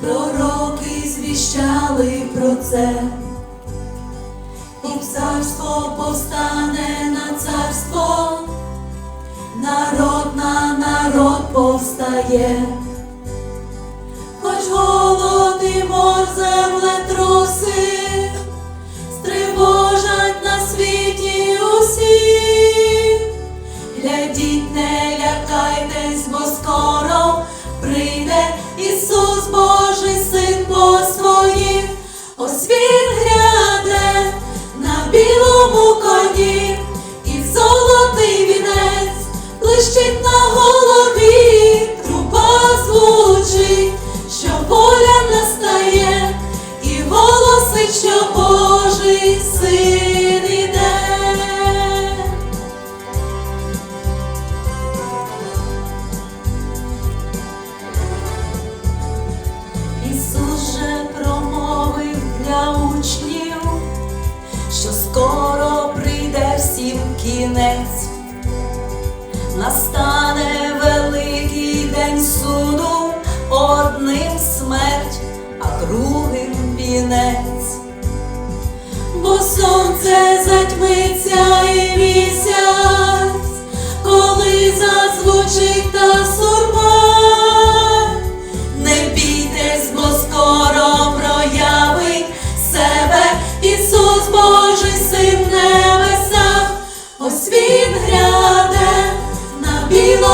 пророки звіщали про це. І царство повстане на царство, народ на народ повстає. Хоч голод і мор землетруси стривожать на світі усі. Глядіть, не лякайтесь, бо скоро прийде Ісус Божий скоро прийде всім кінець, настане великий день суду, одним смерть, а другим вінець. Бо сонце затьмиться і місяць, він гряде на білому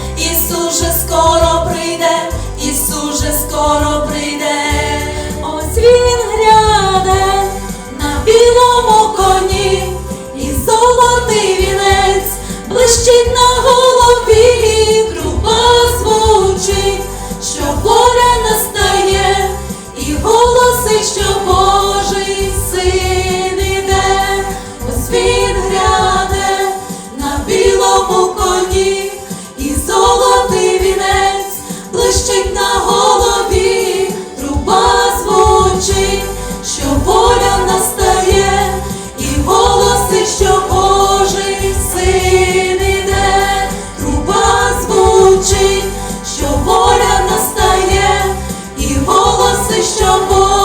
що Бог.